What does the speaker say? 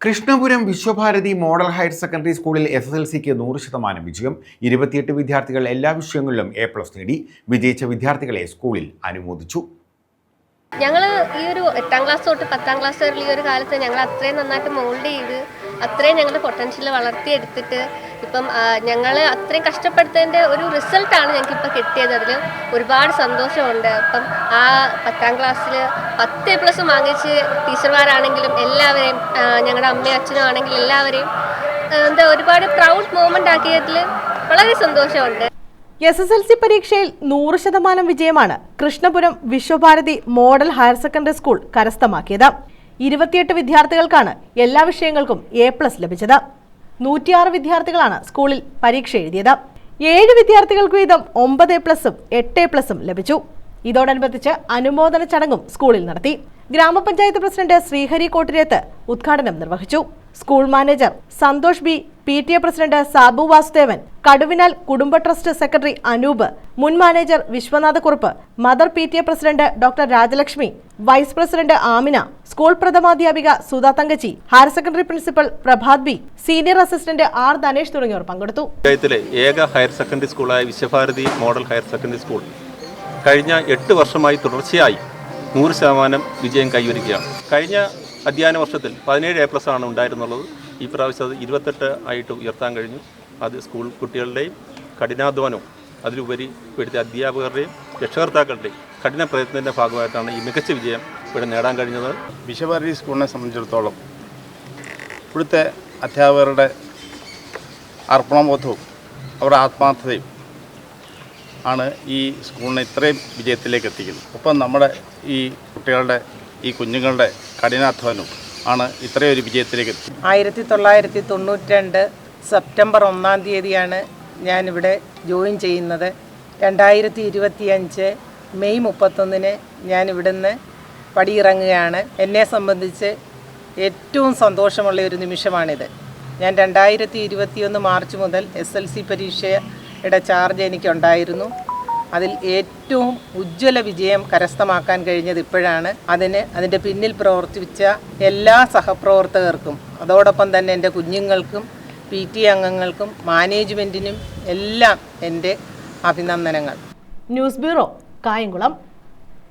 Krishnapuram Vishwabharathi model higher secondary സ്കൂളിൽ S S L സിക്ക് നൂറ് ശതമാനം വിജയം. ഇരുപത്തിയെട്ട് വിദ്യാർത്ഥികൾ എല്ലാ വിഷയങ്ങളിലും എ പ്ലസ് നേടി. വിജയിച്ച വിദ്യാർത്ഥികളെ സ്കൂളിൽ അനുമോദിച്ചു. ഞങ്ങൾ ഈ ഒരു എട്ടാം ക്ലാസ് തൊട്ട് പത്താം ക്ലാസ് വരെ ഈ ഒരു കാലത്ത് ഞങ്ങൾ അത്രയും നന്നായിട്ട് മോൾഡ് ചെയ്ത് അത്രയും ഞങ്ങളുടെ പൊട്ടൻഷ്യൽ വളർത്തിയെടുത്തിട്ട് ഇപ്പം ഞങ്ങൾ അത്രയും കഷ്ടപ്പെടുത്തതിന്റെ ഒരു റിസൾട്ടാണ് ഞങ്ങൾക്ക് ഇപ്പോൾ കിട്ടിയത്. അതിൽ ഒരുപാട് സന്തോഷമുണ്ട്. അപ്പം ആ പത്താം ക്ലാസ്സിൽ പത്ത് എ പ്ലസ് വാങ്ങിച്ച് ടീച്ചർമാരാണെങ്കിലും എല്ലാവരെയും ഞങ്ങളുടെ അമ്മയും അച്ഛനും ആണെങ്കിലും എല്ലാവരെയും എന്താ ഒരുപാട് പ്രൗഡ് മൂമെന്റ് ആക്കിയതിൽ വളരെ സന്തോഷമുണ്ട്. എസ് എസ് എൽ സി പരീക്ഷയിൽ നൂറ് ശതമാനം വിജയമാണ് Krishnapuram Vishwabharathi model higher secondary school കരസ്ഥമാക്കിയത്. ഇരുപത്തിയെട്ട് വിദ്യാർത്ഥികൾക്കാണ് എല്ലാ വിഷയങ്ങൾക്കും എ പ്ലസ് ലഭിച്ചത്. നൂറ്റിയാറ് വിദ്യാർത്ഥികളാണ് സ്കൂളിൽ പരീക്ഷ എഴുതിയത്. ഏഴ് വിദ്യാർത്ഥികൾക്ക് വീതം ഒമ്പത് പ്ലസും എട്ട് പ്ലസും ലഭിച്ചു. ഇതോടനുബന്ധിച്ച് അനുമോദന ചടങ്ങും സ്കൂളിൽ നടത്തി. ഗ്രാമപഞ്ചായത്ത് പ്രസിഡന്റ് ശ്രീഹരി കോട്ടിരേത്ത് ഉദ്ഘാടനം നിർവഹിച്ചു. School manager Santhosh B P T A president Sabu Vasudevan Kaduvinal കുടുംബ ട്രസ്റ്റ് സെക്രട്ടറി അനൂപ് മുൻ manager Viswanathakurup mother P T A president doctor Rajalakshmi vice president Amina school പ്രഥമാധ്യാപിക Sudha Thankachi higher secondary principal Prabhath B senior assistant R Dhanesh തുടങ്ങിയവർ പങ്കെടുത്തു. ഏക higher secondary സ്കൂളായ Vishwabharathi model higher secondary school കഴിഞ്ഞ എട്ട് വർഷമായി തുടർച്ചയായി നൂറ് ശതമാനം വിജയം കൈവരിക്കുകയാണ്. കഴിഞ്ഞ അധ്യയന വർഷത്തിൽ പതിനേഴ് എ പ്ലസ് ആണ് ഉണ്ടായിരുന്നുള്ളത്. ഈ പ്രാവശ്യം അത് ഇരുപത്തെട്ട് ആയിട്ട് ഉയർത്താൻ കഴിഞ്ഞു. അത് സ്കൂൾ കുട്ടികളുടെയും കഠിനാധ്വാനവും അതിലുപരി ഇവിടുത്തെ അധ്യാപകരുടെയും രക്ഷകർത്താക്കളുടെയും കഠിന പ്രയത്നത്തിന്റെ ഭാഗമായിട്ടാണ് ഈ മികച്ച വിജയം ഇവിടെ നേടാൻ കഴിഞ്ഞത്. വിശ്വഭാരതി സ്കൂളിനെ സംബന്ധിച്ചിടത്തോളം ഇവിടുത്തെ അധ്യാപകരുടെ അർപ്പണബോധവും അവരുടെ ആത്മാർത്ഥതയും ആണ് ഈ സ്കൂളിനെ ഇത്രയും വിജയത്തിലേക്ക് എത്തിക്കുന്നത്. ഒപ്പം നമ്മുടെ ഈ കുട്ടികളുടെ ഈ കുഞ്ഞുങ്ങളുടെ കഠിനാധ്വാനവും ആണ് ഇത്രയും ഒരു വിജയത്തിലേക്ക് എത്തി. ആയിരത്തി തൊള്ളായിരത്തി തൊണ്ണൂറ്റി രണ്ട് സെപ്റ്റംബർ ഒന്നാം തീയതിയാണ് ഞാനിവിടെ ജോയിൻ ചെയ്യുന്നത്. രണ്ടായിരത്തി ഇരുപത്തി അഞ്ച് മെയ് മുപ്പത്തൊന്നിന് ഞാൻ ഇവിടുന്ന് പടിയിറങ്ങുകയാണ്. എന്നെ സംബന്ധിച്ച് ഏറ്റവും സന്തോഷമുള്ള ഒരു നിമിഷമാണിത്. ഞാൻ രണ്ടായിരത്തി ഇരുപത്തിയൊന്ന് മാർച്ച് മുതൽ എസ് എൽ സി പരീക്ഷയുടെ ചാർജ് എനിക്കുണ്ടായിരുന്നു. അതിൽ ഏറ്റവും ഉജ്ജ്വല വിജയം കരസ്ഥമാക്കാൻ കഴിഞ്ഞത് ഇപ്പോഴാണ്. അതിന് അതിന്റെ പിന്നിൽ പ്രവർത്തിച്ച എല്ലാ സഹപ്രവർത്തകർക്കും അതോടൊപ്പം തന്നെ എന്റെ കുഞ്ഞുങ്ങൾക്കും പി ടി അംഗങ്ങൾക്കും മാനേജ്മെന്റിനും എല്ലാം എന്റെ അഭിനന്ദനങ്ങൾ. News bureau Kayamkulam.